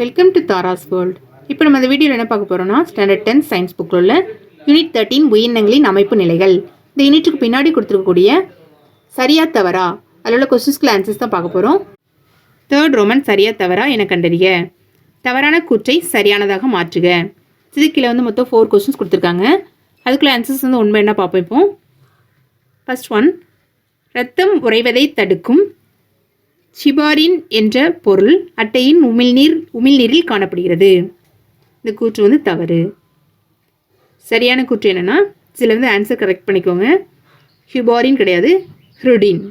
Welcome to Tara's world இப்போ நம்ம இந்த வீடியோவில் என்ன பார்க்க போகிறோம்னா ஸ்டாண்டர்ட் டென்த் சயின்ஸ் புக்கில் உள்ள யூனிட் தேர்ட்டீன் உயிரினங்களின் அமைப்பு நிலைகள். இந்த யூனிட்டுக்கு பின்னாடி கொடுத்துருக்கக்கூடிய சரியா தவறா அதில் உள்ள கொஸ்டின்ஸ்க்கு ஆன்சர்ஸ் தான் பார்க்க போகிறோம் தேர்ட் ரோமன் சரியா தவறா என கண்டறிய தவறான கூற்றை சரியானதாக மாற்றுக. சிதுக்கில் வந்து மொத்தம் ஃபோர் கொஸ்டின்ஸ் கொடுத்துருக்காங்க. அதுக்குள்ள ஆன்சர்ஸ் வந்து உண்மை என்ன பார்ப்போம் இப்போ? ஃபர்ஸ்ட் ஒன் ரத்தம் உறைவதை தடுக்கும் ஷிபாரின் என்ற பொருள் அட்டையின் உமிழ்நீர் உமிழ்நீரில் காணப்படுகிறது. இந்த கூற்று வந்து தவறு. சரியான கூற்று என்னென்னா இதில் வந்து ஆன்சர் கரெக்ட் பண்ணிக்கோங்க. ஹிபாரின் கிடையாது ஹ்ருடின்.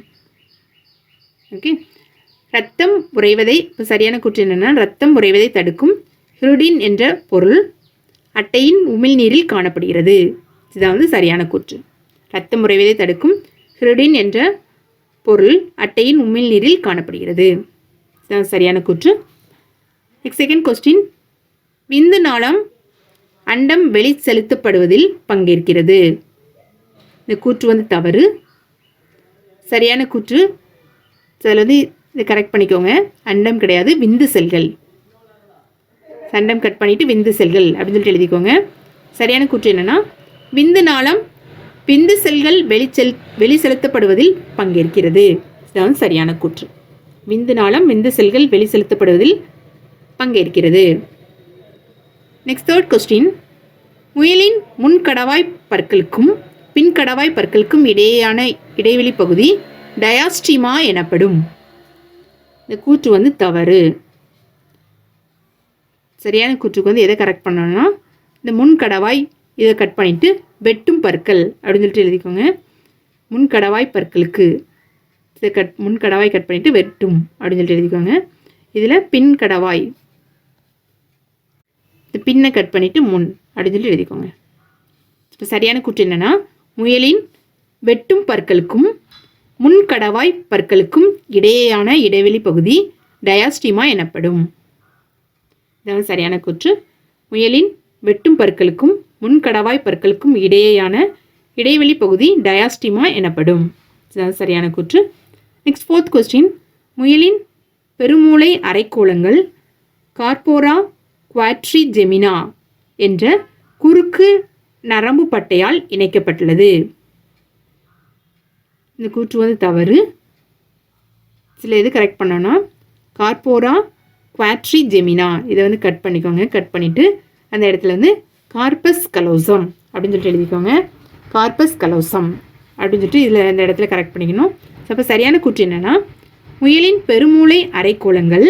ஓகே ரத்தம் உறைவதை இப்போ சரியான கூற்று என்னென்னா ரத்தம் உறைவதை தடுக்கும் ஹிருடின் என்ற பொருள் அட்டையின் உமிழ்நீரில் காணப்படுகிறது. இதுதான் வந்து சரியான கூற்று. ரத்தம் உறைவதை தடுக்கும் ஹிருடின் என்ற பொருள் அட்டையின் உமிழ்நீரில் காணப்படுகிறது. இதுதான் சரியான கூற்று. நெக்ஸ்ட் செகண்ட் கொஸ்டின் விந்து நாளம் அண்டம் வெளி செலுத்தப்படுவதில் பங்கேற்கிறது. இந்த கூற்று வந்து தவறு. சரியான கூற்று. அதில் வந்து இதை கரெக்ட் பண்ணிக்கோங்க. அண்டம் கிடையாது விந்து செல்கள். அண்டம் கட் பண்ணிவிட்டு விந்து செல்கள் அப்படின்னு சொல்லிட்டு எழுதிக்கோங்க. சரியான கூற்று என்னென்னா விந்து நாளம் பிந்து செல்கள் வெளிச்செல் வெளி செலுத்தப்படுவதில் பங்கேற்கிறது. இதுதான் சரியான கூற்று. விந்து நாளம் விந்து செல்கள் வெளி செலுத்தப்படுவதில் பங்கேற்கிறது. நெக்ஸ்ட் தேர்ட் கொஸ்டின் முயலின் முன்கடவாய் பற்களுக்கும் பின்கடவாய் பற்களுக்கும் இடையேயான இடைவெளி பகுதி டயாஸ்டிமா எனப்படும். இந்த கூற்று வந்து தவறு. சரியான கூற்றுக்கு வந்து எதை கரெக்ட் பண்ணணும்னா இந்த முன்கடவாய் இதை கட் பண்ணிவிட்டு வெட்டும் பற்கள் அப்படின்னு சொல்லிட்டு எழுதிக்கோங்க. முன்கடவாய் பற்களுக்கு இதை கட் முன்கடவாய் கட் பண்ணிவிட்டு வெட்டும் அப்படின்னு சொல்லிட்டு எழுதிக்கோங்க. இதில் பின் கடவாய் இந்த பின்னை கட் பண்ணிவிட்டு முன் அப்படின்னு சொல்லிட்டு எழுதிக்கோங்க. இப்போ சரியான கூற்று என்னென்னா முயலின் வெட்டும் பற்களுக்கும் முன்கடவாய் பற்களுக்கும் இடையேயான இடைவெளி பகுதி டயாஸ்டிமா எனப்படும். இதான் சரியான கூற்று. முயலின் வெட்டும் பற்களுக்கும் முன்கடவாய் பற்களுக்கும் இடையேயான இடைவெளி பகுதி டயாஸ்டிமா எனப்படும். சரியான கூற்று. நெக்ஸ்ட் ஃபோர்த் கொஸ்டின் முயலின் பெருமூளை அரைக்கோளங்கள் கார்போரா குவாட்ரி ஜெமினா என்ற குறுக்கு நரம்பு பட்டையால் இணைக்கப்பட்டுள்ளது. இந்த கூற்று வந்து தவறு. சில இது கரெக்ட் பண்ணோன்னா கார்போரா குவாட்ரி ஜெமினா இதை வந்து கட் பண்ணிக்கோங்க. கட் பண்ணிவிட்டு அந்த இடத்துல வந்து கார்பஸ் கலோசம் அப்படின்னு சொல்லிட்டு எழுதிக்கோங்க. கார்பஸ் கலோசம் அப்படின்னு சொல்லிட்டு இதில் இந்த இடத்துல கரெக்ட் பண்ணிக்கணும். அப்போ சரியான கூற்று என்னென்னா முயலின் பெருமூளை அரைக்கோளங்கள்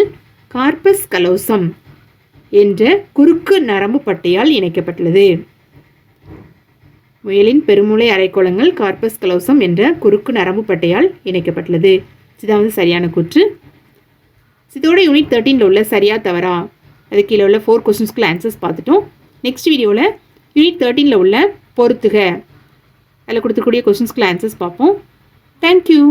கார்பஸ் கலோசம் என்ற குறுக்கு நரம்பு பட்டையால் இணைக்கப்பட்டுள்ளது. முயலின் பெருமூளை அரைக்கோளங்கள் கார்பஸ் கலோசம் என்ற குறுக்கு நரம்பு பட்டையால் இணைக்கப்பட்டுள்ளது. இதுதான் வந்து சரியான கூற்று. இதோட யூனிட் தேர்ட்டீனில் உள்ள சரியா தவறா? அது கீழே உள்ள ஃபோர் கொஸ்டின்ஸ்க்குள்ள ஆன்சர்ஸ் பார்த்துட்டோம். நெக்ஸ்ட் வீடியோவில் யூனிட் தேர்ட்டீனில் உள்ள பொறுத்துக. அதில் கொடுத்துக்கூடிய கொஸ்டின்ஸ்க்குள்ள ஆன்சர்ஸ் பார்ப்போம். தேங்க்யூ